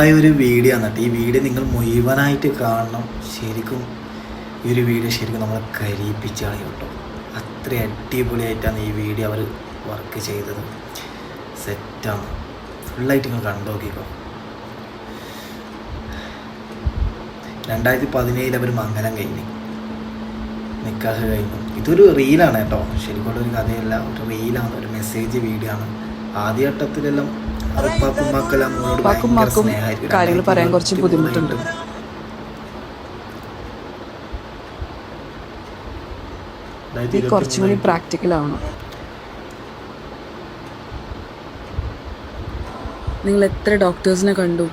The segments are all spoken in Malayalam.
ആയ ഒരു വീഡിയോ ആണ് ഈ വീഡിയോ നിങ്ങൾ മുഴുവനായിട്ട് കാണണം. ശരിക്കും ഈ ഒരു വീഡിയോ ശരിക്കും നമ്മളെ കരീപ്പിച്ച് കളയും കേട്ടോ. അത്ര അടിപൊളിയായിട്ടാണ് ഈ വീഡിയോ അവർ വർക്ക് ചെയ്തത്. സെറ്റാണ് ഫുള്ളായിട്ട് നിങ്ങൾ കണ്ടു നോക്കിക്കോ. രണ്ടായിരത്തി പതിനേഴിൽ അവർ മംഗലം കഴിഞ്ഞു. നിക്കാഹ് കഴിഞ്ഞു. ഇതൊരു റീലാണ് കേട്ടോ. ശരിക്കും ഒരു കഥയല്ല. ഒരു റീലാണ് ഒരു മെസ്സേജ് വീഡിയോ ആണ്. ആദ്യഘട്ടത്തിലെല്ലാം ഉപ്പാക്കും ഭയങ്കര ഉമ്മാക്കും സ്നേഹമായിരിക്കും. കാര്യങ്ങൾ പറയാൻ കുറച്ച് ബുദ്ധിമുട്ടുണ്ട്. കുറച്ചും കൂടി പ്രാക്ടിക്കൽ ആവണം നിങ്ങൾ എത്ര ഡോക്ടേഴ്സിനെ കണ്ടു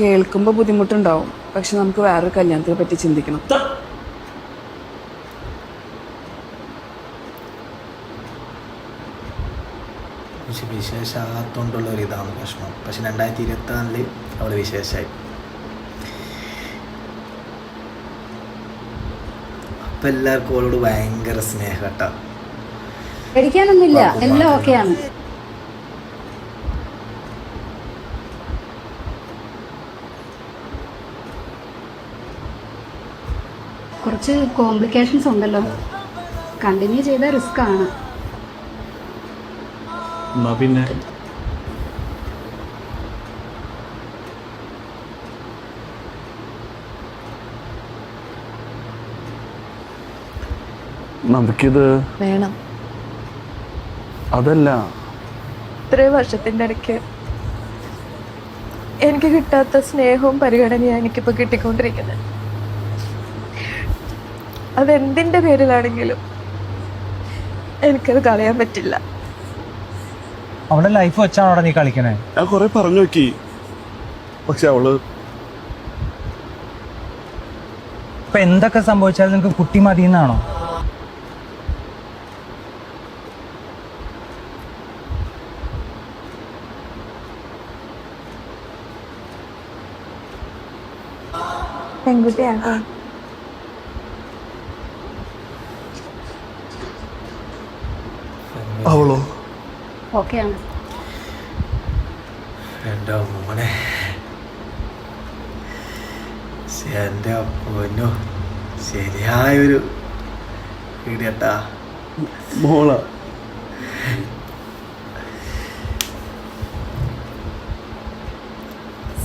കേൾക്കുമ്പോൾ ബുദ്ധിമുട്ടുണ്ടാവും പക്ഷെ നമുക്ക് വേറൊരു കല്യാണത്തിനെ പറ്റി ചിന്തിക്കണം പക്ഷെ വിശേഷമാകാത്തോണ്ടുള്ള ഒരു ഇതാണ് പ്രശ്നം. പക്ഷെ രണ്ടായിരത്തി ഇരുപത്തി നാലിൽ അവൾ വിശേഷമായി അപ്പൊ എല്ലാവർക്കും അവളോട് ഭയങ്കര സ്നേഹം കേട്ടാ പേടിക്കാനൊന്നുമില്ല എല്ലാം ഓക്കെയാണ്. കുറച്ച് കോംപ്ലിക്കേഷൻസ് ഉണ്ടല്ലോ. കണ്ടിന്യൂ ചെയ്ത റിസ്ക് ആണ് എന്നാ പിന്നെ? നമുക്കിത് വേണം. അതല്ല. ഇത്രയും വർഷത്തിന്റെ ഇടയ്ക്ക് എനിക്ക് കിട്ടാത്ത സ്നേഹവും പരിഗണനയാണ് എനിക്കിപ്പോൾ കിട്ടിക്കൊണ്ടിരിക്കുന്നത് അതെന്തിന്റെ പേരിലാണെങ്കിലും എനിക്കത് കളയാൻ പറ്റില്ല. അവളുടെ ലൈഫ് വെച്ചാണ് അവിടെ നീ കളിക്കണേ? ഞാൻ കുറെ പറഞ്ഞു നോക്കി. പക്ഷെ അവൾ ഇപ്പൊ എന്തൊക്കെ സംഭവിച്ചാലും നിനക്ക് കുട്ടി മതി എന്നാണോ പെൺകുട്ടിയാട്ടോ അവളോ? ഓക്കെയാണ്. എന്റെ മോനെ. എന്റെ പൊന്നോ. ശരിയായൊരു ഇടിയട്ടാ മോള.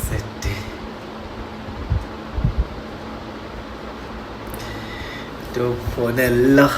സെറ്റ്. പൊന്നെല്ലാം